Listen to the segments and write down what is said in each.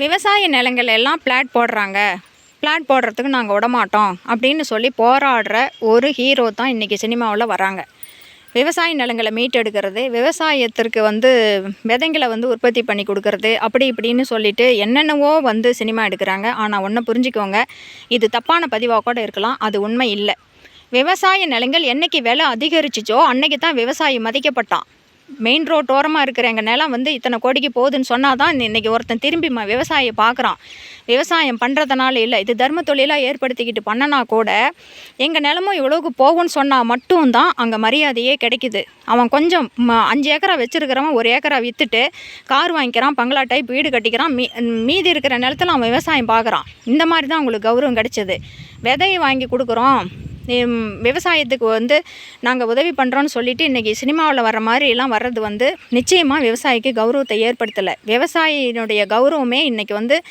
விவசாய நிலங்கள் எல்லாம் பிளாட் போடுறாங்க. பிளாட் போடுறதுக்கு நாங்கள் விடமாட்டோம் அப்படின்னு சொல்லி போராடுற ஒரு ஹீரோ தான் இன்றைக்கி சினிமாவில் வராங்க. விவசாய நிலங்களை மீட்டெடுக்கிறது விவசாயத்திற்கு வந்து விதைங்களை வந்து உற்பத்தி பண்ணி கொடுக்கறது அப்படி இப்படின்னு சொல்லிட்டு என்னென்னவோ வந்து சினிமா எடுக்கிறாங்க. ஆனால் ஒன்றை புரிஞ்சுக்கோங்க இது தப்பான பதிவாக கூட இருக்கலாம் அது உண்மை இல்லை. விவசாய நிலங்கள் என்னைக்கு விலை அதிகரிச்சிச்சோ அன்னைக்கு தான் விவசாயி மதிக்கப்பட்டான். மெயின் ரோட் ஓரமாக இருக்கிற எங்கள் நிலம் வந்து இத்தனை கோடிக்கு போகுதுன்னு சொன்னால் தான் இன்றைக்கி ஒருத்தன் திரும்பி ம விவசாயம் பார்க்குறான். விவசாயம் பண்ணுறதுனால இல்லை இது தர்ம தொழிலாக ஏற்படுத்திக்கிட்டு பண்ணனா கூட எங்கள் நிலமும் இவ்வளோக்கு போகும்னு சொன்னால் மட்டும்தான் அங்கே மரியாதையே கிடைக்குது. அவன் கொஞ்சம் ம அஞ்சு ஏக்கரா வச்சுருக்கிறவன் ஒரு ஏக்கரா விற்றுட்டு கார் வாங்கிக்கிறான் பங்களா டைப் வீடு கட்டிக்கிறான் மீ மீதி இருக்கிற நிலத்துல அவன் விவசாயம் பார்க்குறான். இந்த மாதிரி தான் அவங்களுக்கு கௌரவம் கிடைச்சது. விதையை வாங்கி கொடுக்குறோம். விவசாயத்துக்கு வந்து நாங்கள் உதவி பண்ணுறோன்னு சொல்லிட்டு இன்றைக்கி சினிமாவில் வர மாதிரி எல்லாம் வர்றது வந்து நிச்சயமாக விவசாயிக்கு கௌரவத்தை ஏற்படுத்தலை. விவசாயினுடைய கௌரவமே இன்றைக்கி வந்து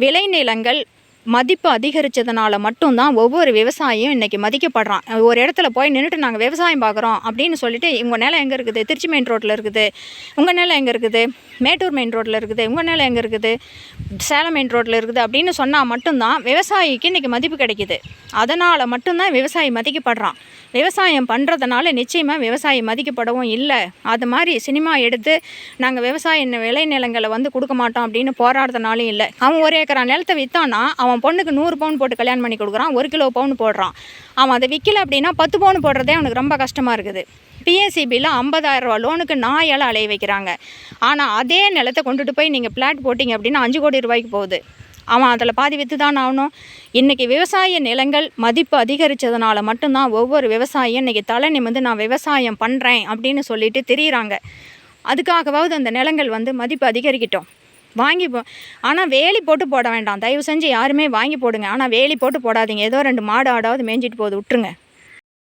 விளைநிலங்கள் மதிப்பு அதிகரித்ததுனால மட்டும்தான் ஒவ்வொரு விவசாயியும் இன்றைக்கி மதிக்கப்படுறான். ஒரு இடத்துல போய் நின்றுட்டு நாங்கள் விவசாயம் பார்க்குறோம் அப்படின்னு சொல்லிட்டு உங்கள் நிலம் எங்கே இருக்குது? திருச்சி மெயின் ரோட்டில் இருக்குது. உங்கள் நிலம் எங்கே இருக்குது? மேட்டூர் மெயின் ரோட்டில் இருக்குது. உங்கள் நிலம் எங்கே இருக்குது? சேலம் மெயின் ரோட்டில் இருக்குது. அப்படின்னு சொன்னால் மட்டும்தான் விவசாயிக்கு இன்றைக்கி மதிப்பு கிடைக்குது. அதனால் மட்டும்தான் விவசாயி மதிக்கப்படுறான். விவசாயம் பண்ணுறதுனால நிச்சயமாக விவசாயி மதிக்கப்படவும் இல்லை. அது மாதிரி சினிமா எடுத்து நாங்கள் விவசாய நி- விளைநிலங்களை வந்து கொடுக்க மாட்டோம் அப்படின்னு போராடுறதுனாலும் இல்லை. அவன் ஒரு ஏக்கரா நிலத்தை விற்றான்னா அவன் அவன் பொண்ணுக்கு நூறு பவுன் போட்டு கல்யாணம் பண்ணி கொடுக்குறான் ஒரு கிலோ பவுன் போடுறான். அவன் அதை விற்கல அப்படின்னா பத்து பவுன் போடுறதே அவனுக்கு ரொம்ப கஷ்டமாக இருக்குது. பிஎஸ்சிபியில் ஐம்பதாயிரம் ரூபா லோனுக்கு நாயால் அலைய வைக்கிறாங்க. ஆனால் அதே நிலத்தை கொண்டுட்டு போய் நீங்கள் பிளாட் போட்டிங்க அப்படின்னா அஞ்சு கோடி ரூபாய்க்கு போகுது. அவன் அதில் பாதி விற்று தான் ஆகணும். இன்றைக்கி விவசாய நிலங்கள் மதிப்பு அதிகரித்ததுனால மட்டும்தான் ஒவ்வொரு விவசாயியும் இன்றைக்கி தலை நிமிந்து நான் விவசாயம் பண்ணுறேன் அப்படின்னு சொல்லிட்டு தெரியுறாங்க. அதுக்காகவாவது அந்த நிலங்கள் வந்து மதிப்பு அதிகரிக்கட்டும். வாங்கி போ ஆனால் வேலி போட்டு போட வேண்டாம். தயவு செஞ்சு யாருமே வாங்கி போடுங்க. ஆனால் வேலி போட்டு போடாதீங்க. ஏதோ ரெண்டு மாடு ஆடாவது மேய்ஞ்சிட்டு போகுது. விட்டுருங்க